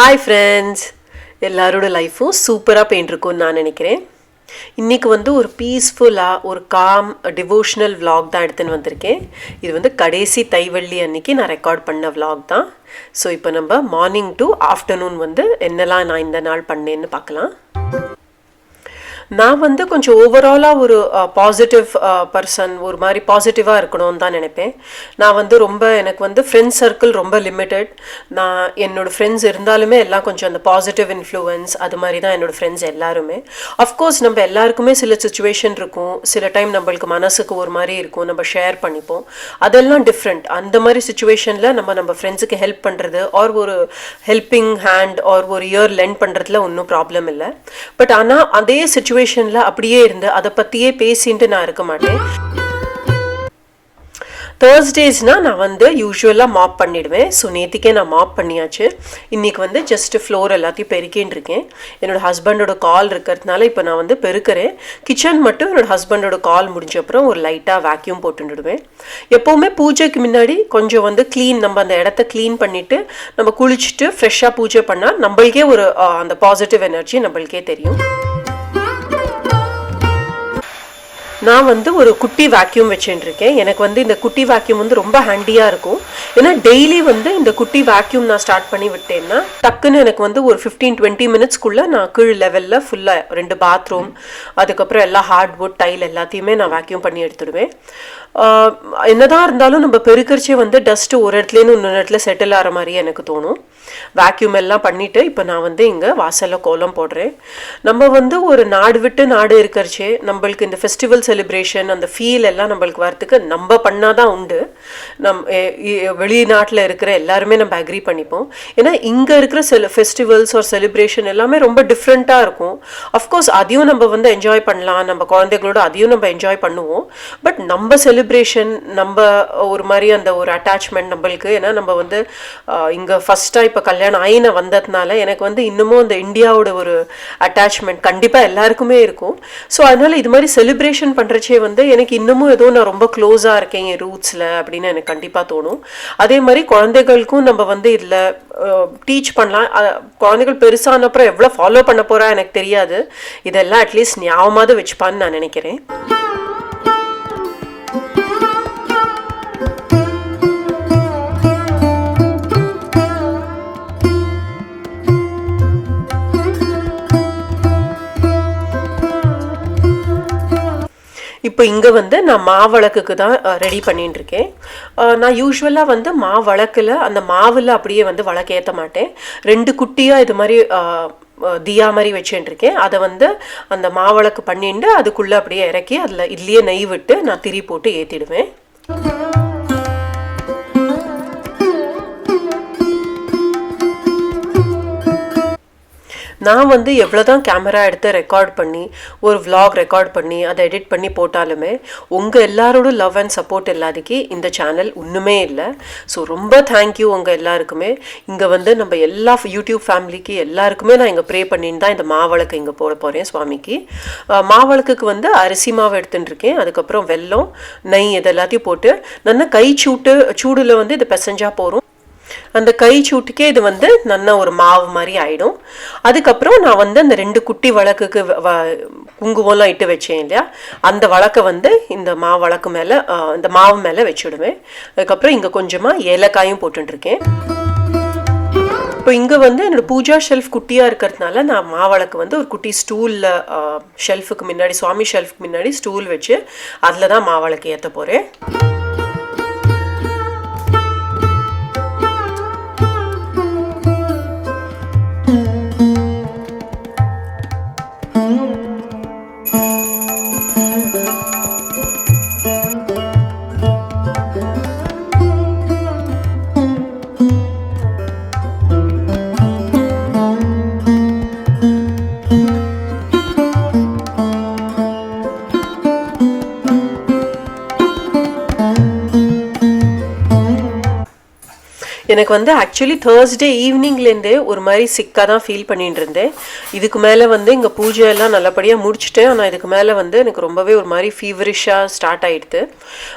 Hi friends எல்லாரோட லைஃப்பும் சூப்பராக போயின்ட்டுருக்கும்னு நான் நினைக்கிறேன். இன்றைக்கி வந்து ஒரு பீஸ்ஃபுல்லாக ஒரு காம் டிவோஷனல் வ்ளாக் தான் எடுத்துன்னு வந்திருக்கேன். இது வந்து கடைசி தைவள்ளி அன்னைக்கு நான் ரெக்கார்ட் பண்ண வ்ளாக் தான். ஸோ இப்போ நம்ம மார்னிங் டு ஆஃப்டர்நூன் வந்து என்னெல்லாம் நான் இந்த நாள் பண்ணேன்னு பார்க்கலாம். நான் வந்து கொஞ்சம் ஓவராலாக ஒரு பாசிட்டிவ் பர்சன் ஒரு மாதிரி பாசிட்டிவாக இருக்கணும்னு தான் நினைப்பேன். நான் வந்து ரொம்ப எனக்கு வந்து ஃப்ரெண்ட்ஸ் சர்க்கிள் ரொம்ப லிமிட்டெட் நான் என்னோடய ஃப்ரெண்ட்ஸ் இருந்தாலுமே எல்லாம் கொஞ்சம் அந்த பாசிட்டிவ் இன்ஃப்ளூயன்ஸ் அது மாதிரி தான் என்னோடய ஃப்ரெண்ட்ஸ் எல்லாருமே. அஃப்கோர்ஸ் நம்ம எல்லாருக்குமே சில சுச்சுவேஷன் இருக்கும். சில டைம் நம்மளுக்கு மனசுக்கு ஒரு மாதிரி இருக்கும். நம்ம ஷேர் பண்ணிப்போம். அதெல்லாம் டிஃப்ரெண்ட் அந்த மாதிரி சுச்சுவேஷனில் நம்ம நம்ம ஃப்ரெண்ட்ஸுக்கு ஹெல்ப் பண்ணுறது ஆர் ஒரு ஹெல்பிங் ஹேண்ட் ஆர் ஒரு இயர் லென்ட் பண்ணுறதுல ஒன்றும் ப்ராப்ளம் இல்லை. பட் ஆனால் அதே சுச்சுவேஷன் சுச்சுவேஷனில் அப்படியே இருந்து அதை பற்றியே பேசின்ட்டு நான் இருக்க மாட்டேன். தேர்ஸ்டேஸ்னால் நான் வந்து யூஸ்வலாக மாப் பண்ணிடுவேன். ஸோ நேற்றுக்கே நான் மாப் பண்ணியாச்சு. இன்றைக்கி வந்து ஜஸ்ட் ஃப்ளோர் எல்லாத்தையும் பெருக்கின்னு இருக்கேன். என்னோடய ஹஸ்பண்டோட கால் இருக்கிறதுனால இப்போ நான் வந்து பெருக்கிறேன். கிச்சன் மட்டும் என்னோடய ஹஸ்பண்டோட கால் முடிஞ்ச அப்புறம் ஒரு லைட்டாக வேக்யூம் போட்டுடுவேன் எப்போவுமே பூஜைக்கு முன்னாடி கொஞ்சம் வந்து க்ளீன் நம்ம அந்த இடத்த க்ளீன் பண்ணிவிட்டு நம்ம குளிச்சுட்டு ஃப்ரெஷ்ஷாக பூஜை பண்ணால் நம்மளுக்கே ஒரு அந்த பாசிட்டிவ் எனர்ஜி நம்மளுக்கே தெரியும். நான் வந்து ஒரு குட்டி வேக்யூம் வச்சுட்டுருக்கேன் எனக்கு வந்து இந்த குட்டி வேக்யூம் வந்து ரொம்ப ஹேண்டியாக இருக்கும். ஏன்னா டெய்லி வந்து இந்த குட்டி வேக்யூம் நான் ஸ்டார்ட் பண்ணி விட்டேன்னா டக்குன்னு எனக்கு வந்து ஒரு ஃபிஃப்டீன் டுவெண்ட்டி மினிட்ஸ்க்குள்ளே நான் கீழ் லெவலில் ஃபுல்லாக ரெண்டு பாத்ரூம் அதுக்கப்புறம் எல்லா ஹார்ட்வுட் டைல் எல்லாத்தையுமே நான் வேக்யூம் பண்ணி எடுத்துடுவேன். என்னதான் இருந்தாலும் நம்ம பெருக்கரிச்சே வந்து டஸ்ட்டு ஒரு இடத்துலேருந்து இன்னொரு இடத்துல செட்டில் ஆகிற மாதிரி எனக்கு தோணும். வேக்யூம் எல்லாம் பண்ணிட்டு இப்போ நான் வந்து இங்கே வாசலில் கோலம் போடுறேன். நம்ம வந்து ஒரு நாடு விட்டு நாடு இருக்கிறச்சே நம்மளுக்கு இந்த ஃபெஸ்டிவல் செலிப்ரேஷன் அந்த ஃபீல் எல்லாம் நம்மளுக்கு வரத்துக்கு நம்ம பண்ணாதான் உண்டு. நம் வெளிநாட்டில் இருக்கிற எல்லாருமே நம்ம அக்ரி பண்ணிப்போம். ஏன்னா இங்கே இருக்கிற செல ஃபெஸ்டிவல்ஸ் ஒரு செலிப்ரேஷன் எல்லாமே ரொம்ப டிஃப்ரெண்ட்டாக இருக்கும். அஃப்கோர்ஸ் அதையும் நம்ம வந்து என்ஜாய் பண்ணலாம். நம்ம குழந்தைகளோட அதையும் நம்ம என்ஜாய் பண்ணுவோம். பட் நம்ம செலிப்ரேஷன் நம்ம ஒரு மாதிரி அந்த ஒரு அட்டாச்மெண்ட் நம்மளுக்கு. ஏன்னா நம்ம வந்து இங்கே டைம் இப்போ கல்யாணம் ஆயின வந்ததுனால எனக்கு வந்து இன்னமும் அந்த இந்தியாவோட ஒரு அட்டாச்மெண்ட் கண்டிப்பாக எல்லாருக்குமே இருக்கும். ஸோ அதனால இது மாதிரி செலிப்ரேஷன் பண்ணுறச்சே வந்து எனக்கு இன்னமும் ஏதோ நான் ரொம்ப க்ளோஸாக இருக்கேன் என் ரூட்ஸில் அப்படின்னு எனக்கு கண்டிப்பாக தோணும். அதே மாதிரி குழந்தைகளுக்கும் நம்ம வந்து இதில் டீச் பண்ணலாம். குழந்தைகள் பெருசான அப்புறம் எவ்வளோ ஃபாலோ பண்ண போகிறா எனக்கு தெரியாது. இதெல்லாம் அட்லீஸ்ட் ஞாபகமாவது வச்சுப்பான்னு நான் நினைக்கிறேன். இப்போ இங்கே வந்து நான் மாவளக்குக்கு தான் ரெடி பண்ணிட்டு இருக்கேன் நான் யூஸ்வலாக வந்து மாவளக்கில் அந்த மாவில் அப்படியே வந்து வழக்கு ஏற்ற மாட்டேன். ரெண்டு குட்டியாக இது மாதிரி தியா மாதிரி வச்சுட்டு இருக்கேன் அதை வந்து அந்த மாவிளக்கு பண்ணிட்டு அதுக்குள்ளே அப்படியே இறக்கி அதில் இதுலேயே நெய் விட்டு நான் திரி போட்டு ஏற்றிடுவேன் நான் வந்து எவ்வளோ தான் கேமரா எடுத்து ரெக்கார்ட் பண்ணி ஒரு vlog ரெக்கார்ட் பண்ணி அதை எடிட் பண்ணி போட்டாலுமே உங்கள் எல்லாரோட லவ் அண்ட் சப்போர்ட் இல்லாதக்கு இந்த சேனல் ஒன்றுமே இல்லை. ஸோ ரொம்ப தேங்க்யூ உங்கள் எல்லாருக்குமே. இங்கே வந்து நம்ம எல்லா யூடியூப் ஃபேமிலிக்கு எல்லாருக்குமே நான் இங்கே ப்ரே பண்ணின்னு தான் இந்த மாவளக்கு இங்கே போட போகிறேன் சுவாமிக்கு. அஹ், மாவளக்குக்கு வந்து அரிசி மாவு எடுத்துட்டு இருக்கேன். அதுக்கப்புறம் வெல்லம் நெய் இது எல்லாத்தையும் போட்டு நல்லா கை சூட்டு சூடில் வந்து இது பிசைஞ்சா போகிறோம் அந்த கை சூட்டுக்கே இது வந்து நல்ல ஒரு மாவு மாதிரி ஆகிடும் அதுக்கப்புறம் நான் வந்து அந்த ரெண்டு குட்டி வழக்குக்கு வ- குங்குமம்லாம் இட்டு வச்சேன் இல்லையா? அந்த வழக்கை வந்து இந்த மாவு வழக்கு மேலே இந்த மாவு மேலே வச்சுடுவேன். அதுக்கப்புறம் இங்கே கொஞ்சமாக ஏலக்காயும் போட்டுருக்கேன் இப்போ இங்கே வந்து என்னோட பூஜா ஷெல்ஃப் குட்டியாக இருக்கிறதுனால நான் மாவளக்கு வந்து ஒரு குட்டி ஸ்டூலில் ஷெல்ஃபுக்கு முன்னாடி சுவாமி ஷெல்ஃபுக்கு முன்னாடி ஸ்டூல் வச்சு அதில் தான் மாவளக்கு ஏற்ற போகிறேன் எனக்கு வந்து ஆக்சுவலி தேர்ஸ்டே ஈவினிங்லேருந்தே ஒரு மாதிரி சிக்காக தான் ஃபீல் பண்ணிட்டு இருந்தேன் இதுக்கு மேலே வந்து இங்கே பூஜையெல்லாம் நல்லபடியாக முடிச்சுட்டேன். ஆனால் இதுக்கு மேலே வந்து எனக்கு ரொம்பவே ஒரு மாதிரி ஃபீவரிஷாக ஸ்டார்ட் ஆகிடுது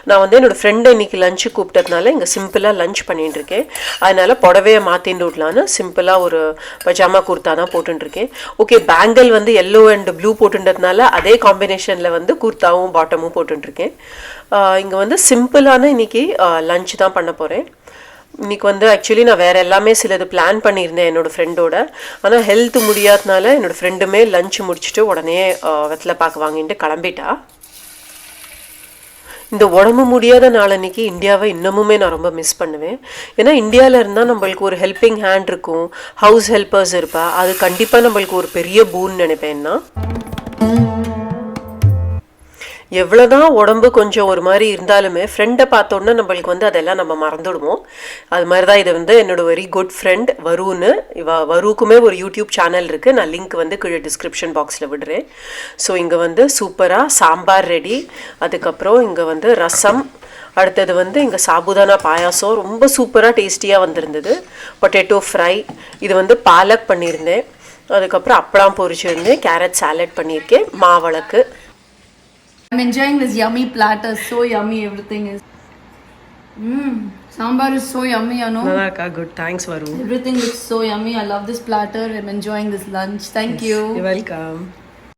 நான் வந்து என்னோடய ஃப்ரெண்டை இன்றைக்கி லஞ்சு கூப்பிட்டதுனால இங்கே சிம்பிளாக லஞ்ச் பண்ணிட்டுருக்கேன். அதனால் புடவையை மாற்றிட்டு விடலான்னு சிம்பிளாக ஒரு பஜாமா குர்த்தா தான் போட்டுருக்கேன் ஓகே பேங்கிள் வந்து எல்லோ அண்ட் ப்ளூ போட்டுன்றதுனால அதே காம்பினேஷனில் வந்து குர்த்தாவும் பாட்டமும் போட்டுருக்கேன் இங்கே வந்து சிம்பிளான இன்னைக்கு லஞ்ச் தான் பண்ண போகிறேன் இன்றைக்கி வந்து ஆக்சுவலி நான் வேறு எல்லாமே சிலது பிளான் பண்ணியிருந்தேன் என்னோடய ஃப்ரெண்டோட ஆனால் ஹெல்த் முடியாதனால என்னோடய ஃப்ரெண்டுமே லஞ்ச் முடிச்சுட்டு உடனே ஆஹ், வெத்தலை பார்க்க வாங்கிட்டு கிளம்பிட்டா. இந்த உடம்பு முடியாத நாளன்னைக்கு இந்தியாவை இன்னமுமே நான் ரொம்ப மிஸ் பண்ணுவேன். ஏன்னா இந்தியாவில் இருந்தால் நம்மளுக்கு ஒரு ஹெல்பிங் ஹேண்ட் இருக்கும். ஹவுஸ் ஹெல்ப்பர்ஸ் இருப்பா. அது கண்டிப்பாக நம்மளுக்கு ஒரு பெரிய பூன்னு நினைப்பேன்னா எவ்வளோதான் உடம்பு கொஞ்சம் ஒரு மாதிரி இருந்தாலுமே ஃப்ரெண்டை பார்த்தோன்னே நம்மளுக்கு வந்து அதெல்லாம் நம்ம மறந்துடுவோம். அது மாதிரி தான் இது வந்து என்னோட வெரி குட் ஃப்ரெண்ட் வருன்னு இவ வருக்குமே ஒரு யூடியூப் சேனல் இருக்குது நான் லிங்க் வந்து கீழே டிஸ்கிரிப்ஷன் பாக்ஸில் விடுறேன். ஸோ இங்கே வந்து சூப்பராக சாம்பார் ரெடி அதுக்கப்புறம் இங்கே வந்து ரசம். அடுத்தது வந்து இங்கே சாபுதானா பாயாசம். ரொம்ப சூப்பராக டேஸ்டியாக வந்திருந்தது. பொட்டேட்டோ ஃப்ரை இது வந்து பாலக் பண்ணியிருந்தேன். அதுக்கப்புறம் அப்பளம் பொரிச்சிருந்தேன். கேரட் சாலட் பண்ணியிருக்கேன். மாவளக்கு. I'm enjoying this yummy platter. So yummy, everything is. Mmm, sambar is so yummy, you know. Nanaka, ah, good. Thanks, Varu. Everything looks so yummy. I love this platter. I'm enjoying this lunch. Thank yes. you. You're welcome.